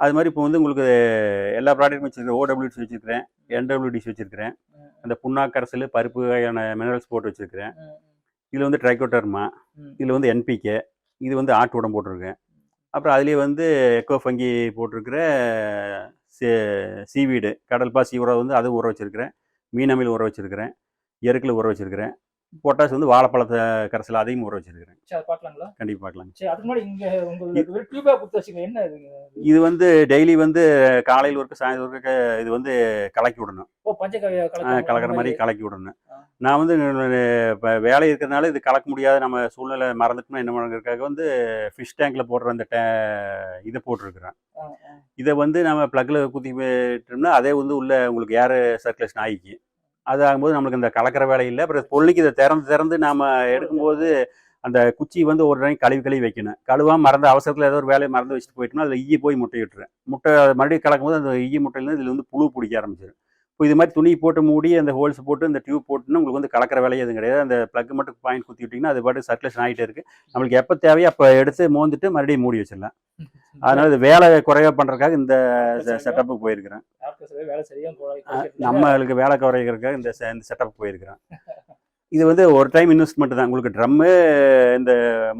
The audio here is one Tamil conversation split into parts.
அது மாதிரி இப்போ வந்து உங்களுக்கு எல்லா ப்ராடக்ட்டும் வச்சுருக்கேன் ஓடபிள்யூடிசி வச்சுருக்கிறேன். என்டபிள்யூடிசி வச்சுருக்கிறேன். அந்த புண்ணாக்கரசல் பருப்பு வகையான மினரல்ஸ் போட்டு வச்சுருக்கிறேன். இதில் வந்து ட்ரைகோட்டர்மா ம். இதில் வந்து என்பிகே இது வந்து ஆட்டு உரம் போட்டிருக்கேன். அப்புறம் அதுலேயே வந்து எக்கோ ஃபங்கி போட்டிருக்கிற சீவீடு கடல் பாசி உரம் வந்து அது ஊற வச்சுருக்கிறேன். மீனமில் ஊற வச்சுருக்கிறேன். எருக்கில் ஊற வச்சுருக்கிறேன். பொட்டாஸ் வந்து வாழைப்பழத்தை கரைசல் அதையும் ஊற வச்சுருக்கிறேன். பார்க்கலாங்களா? கண்டிப்பாக பார்க்கலாம் சரி அதுக்கு முன்னாடி இங்க உங்களுக்கு டியூபா கொடுத்து வச்சுங்க என்ன இது? வந்து டெய்லி வந்து காலையில் ஒர்க்கு சாயந்தரம் ஒர்க்கு இது வந்து கலக்கி விடணும். ஓ பஞ்சகவிய கலக்கிற மாதிரி? கலக்கி விடணும். நான் வந்து இப்போ வேலை இருக்கிறதுனால இது கலக்க முடியாத நம்ம சூழ்நிலை மறந்துட்டோம்னா என்ன பண்ணுறதுக்காக வந்து ஃபிஷ் டேங்க்கில் போடுற அந்த டே இதை போட்டிருக்கிறேன். இதை வந்து நம்ம ப்ளக்கில் குத்தி விட்டோம்னா அதே வந்து உள்ள உங்களுக்கு ஏர் சர்க்குலேஷன் ஆகிக்கு அது ஆகும்போது நம்மளுக்கு இந்த கலக்கிற வேலை இல்லை. அப்புறம் பொருளுக்கு இதை திறந்து திறந்து நாம் எடுக்கும்போது அந்த குச்சி வந்து ஒரு நாளைக்கு கழுவி கழுவி வைக்கணும். கழுவாக மறந்து அவசரத்தில் ஏதோ ஒரு வேலையை மறந்து வச்சுட்டு போயிட்டோம்னா அதில் ஈய போய் முட்டை விட்டுறேன் முட்டை மறுபடியும் கலக்கும்போது அந்த ஈய முட்டையிலேருந்து இதில் வந்து புழு பிடிக்க ஆரம்பிச்சிடும் இப்போ இது மாதிரி துணி போட்டு மூடி அந்த ஹோல்ஸ் போட்டு இந்த டியூப் போட்டுன்னு உங்களுக்கு வந்து கலக்கிற வேலையே எதுவும் கிடையாது. அந்த ப்ளக் மட்டும் பாயிண்ட் குத்தி விட்டிங்கன்னா அது பாட்டு சர்க்குலேஷன் ஆகிட்டே இருக்குது நம்மளுக்கு எப்போ தேவையோ அப்போ எடுத்து மோந்துட்டு மறுபடியும் மூடி வச்சிடலாம். அதனால இது வேலை குறைவாக பண்ணுறதுக்காக இந்த செட்டப்புக்கு போயிருக்கிறேன். நம்மளுக்கு வேலை குறைக்கிறதுக்காக இந்த இந்த செட்டப் போயிருக்கிறேன். இது வந்து ஒரு டைம் இன்வெஸ்ட்மெண்ட் தான். உங்களுக்கு ட்ரம்மு இந்த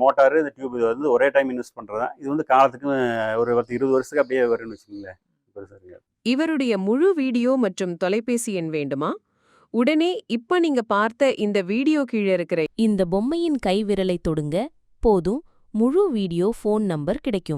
மோட்டாரு இந்த டியூப் இது வந்து ஒரே டைம் இன்வெஸ்ட் பண்ணுறது தான். இது வந்து காலத்துக்கு ஒரு பத்து இருபது வருஷத்துக்கு அப்படியே வரும்னு வச்சுக்கோங்களேன். இவருடைய முழு வீடியோ மற்றும் தொலைபேசி எண் வேண்டுமா? உடனே இப்ப நீங்க பார்த்த இந்த வீடியோ கீழே இருக்கிற இந்த பொம்மையின் கைவிரலை தொடுங்க. போதும். முழு வீடியோ ஃபோன் நம்பர் கிடைக்கும்.